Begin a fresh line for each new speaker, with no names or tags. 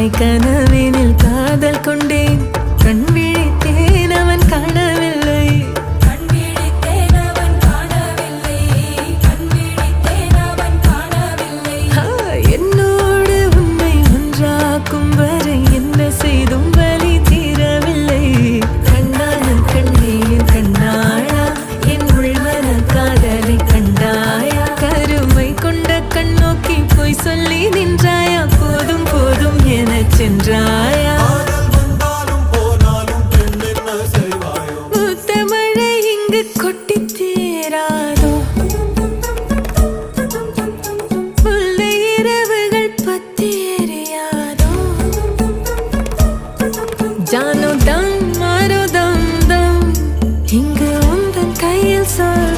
உன்னை கனவினில் காதல் கொண்டேன். கண் விழித்தேன் அவன் காணவில்லை. என்னோடு உன்னை ஒன்றாக்கும் வரை என்ன செய்தும் வழி தீரவில்லை. கண்ணான கண்ணேன் கண்ணாயா என் உள்வர காதலை கண்டாயா. கருமை கொண்ட கண்ணோக்கி போய் சொல்லி நின்றாயா? sun